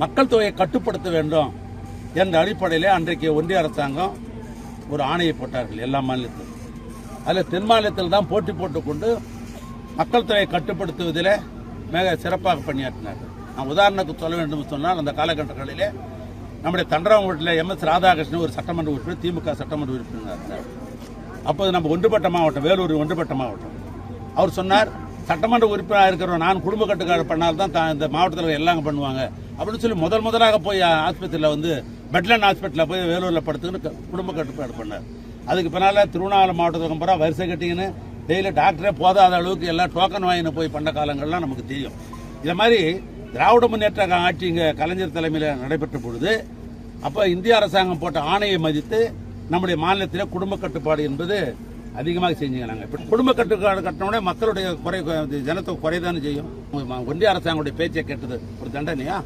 மக்கள் தொகையை கட்டுப்படுத்த வேண்டும் என்ற அடிப்படையிலே அன்றைக்கு ஒன்றிய அரசாங்கம் ஒரு ஆணையை போட்டார்கள் எல்லா மாநிலத்திலும். அதில் தென் மாநிலத்தில் தான் போட்டி போட்டுக்கொண்டு மக்கள் தொகையை கட்டுப்படுத்துவதில் மிக சிறப்பாக பணியாற்றினார்கள். நான் உதாரணத்துக்கு சொல்ல வேண்டும் சொன்னால் அந்த காலகட்டங்களிலே நம்முடைய தண்டராம்பட்டில் எம் எஸ் ராதாகிருஷ்ணன் ஒரு சட்டமன்ற உறுப்பினர் திமுக சட்டமன்ற உறுப்பினர் அப்போது நம்ம ஒன்றுபட்ட மாவட்டம் வேலூர் ஒன்றுபட்ட மாவட்டம். அவர் சொன்னார் சட்டமன்ற உறுப்பினராக இருக்கிற நான் குடும்ப கட்டுப்பாடு பண்ணால் தான் இந்த மாவட்டத்தில் எல்லாம் பண்ணுவாங்க. அப்படின்னு சொல்லி முதல் முதலாக போய் ஆஸ்பத்திரியில் வந்து பெட்லண்ட் ஹாஸ்பிட்டலில் போய் வேலூரில் படுத்துக்கின்னு குடும்ப கட்டுப்பாடு பண்ணார். அதுக்கு பின்னால் திருவண்ணாமலை மாவட்டத்துக்கு பிறகு வரிசை கட்டிங்கன்னு டெய்லி டாக்டரே போதாத அளவுக்கு எல்லாம் டோக்கன் வாங்கினு போய் பண்ண காலங்கள்லாம் நமக்கு தெரியும். இதை மாதிரி திராவிட முன்னேற்ற ஆட்சி இங்கே கலைஞர் தலைமையில் நடைபெற்ற பொழுது அப்போ இந்திய அரசாங்கம் போட்ட ஆணையை மதித்து நம்முடைய மாநிலத்தில் குடும்ப கட்டுப்பாடு என்பது அதிகமாக செஞ்சுங்க நாங்கள் இப்போ குடும்ப கட்டுப்பாடு கட்டினோட மக்களுடைய குறை ஜனத்தை குறைதானே செய்யும். ஒன்றிய அரசாங்கத்துடைய பேச்சை கேட்டது ஒரு தண்டனையா?